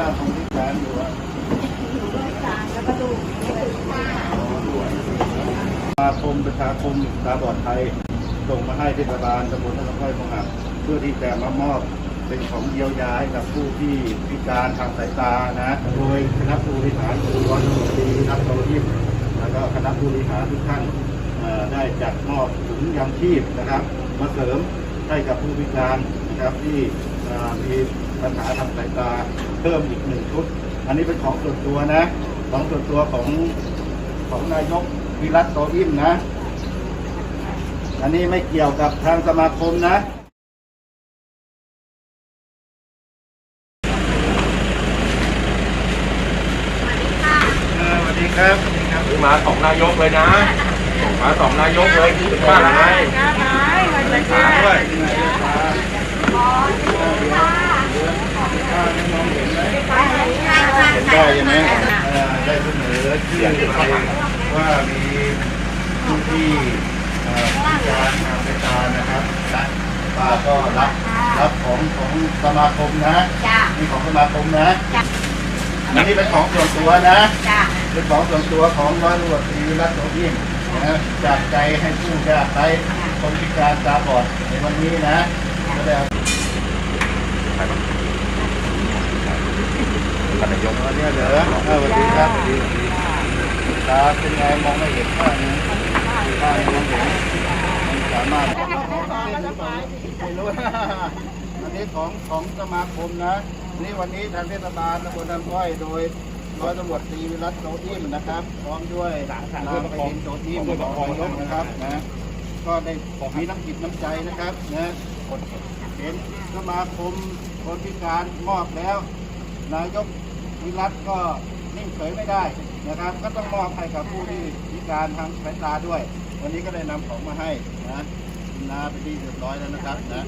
ล่าของที่แขนอยู่อะสมาคมประชาคมตาบอดไทย ส่งมาให้เทศบาลตำบลท่าค่อยของหักเพื่อที่จะมามอบเป็นของเยียวยาให้กับผู้ที่พิการทางสายตานะ โดยคณะผู้บริหารคือร้อยตำรวจตรีนักโตทิพแล้วก็คณะผู้บริหารทุกท่านได้จัดมอบถุงยังชีพนะครับ มาเสริมให้กับผู้พิการนะครับที่ มีปัญหาทางสายตาเพิ่มอีกหนึ่งชุด อันนี้เป็นของส่วนตัวนะ ของส่วนตัวของของนายกวิรัตโตอิ่มนะ อันนี้ไม่เกี่ยวกับทางสมาคมนะเออสวัสดีครับสวัสดีครับมาสองนายกเลยนะมาสองนายกเลยที่เป็นบ้านอะไรถามด้วยนายกมาเห็นได้ ใช่ไหมเอ่อได้เสนอชื่อไปว่ามีผู้ที่เอ่อพิการทางสายตานะครับป้าก็รับรับของของสมาคมนะจ้านี่ของสมาคมนะอันนี้เป็นของส่วนตัวนะ จ้าเป็นของส่วนตัวของร้อยตำรวจตรีรัตน์โสยิ่งนะจากใจให้ผู้ยากไร้คนพิการตาบอดในวันนี้นะก็ได้เอาท่านนายก วันนี้ เออสวัสดีครับสวัสดีสวัสดีตาเป็นไงมองไม่เห็นข้างนึงข้างมองเห็นมันสามารถไม่รู้อันนี้ของของสมาคมนะนี่วันนี้ทางเทศบาลตำบลทางก้อยโดยร้อยตำรวจตรีวิรัตโตอิ่มนะครับพร้อมด้วยนางไปดินโตอิ่มของนายกนะครับนะก็ได้มีน้ำจิตน้ำใจนะครับนะเห็นสมาคมคนพิการมอบแล้ว นายก วิรัตก็นิ่งเฉยไม่ได้นะครับ ก็ต้องมอบให้กับผู้ที่พิการทางสายตาด้วย วันนี้ก็ได้นำของมาให้นะนาไปนที่เรียบร้อยแล้วนะครับนะ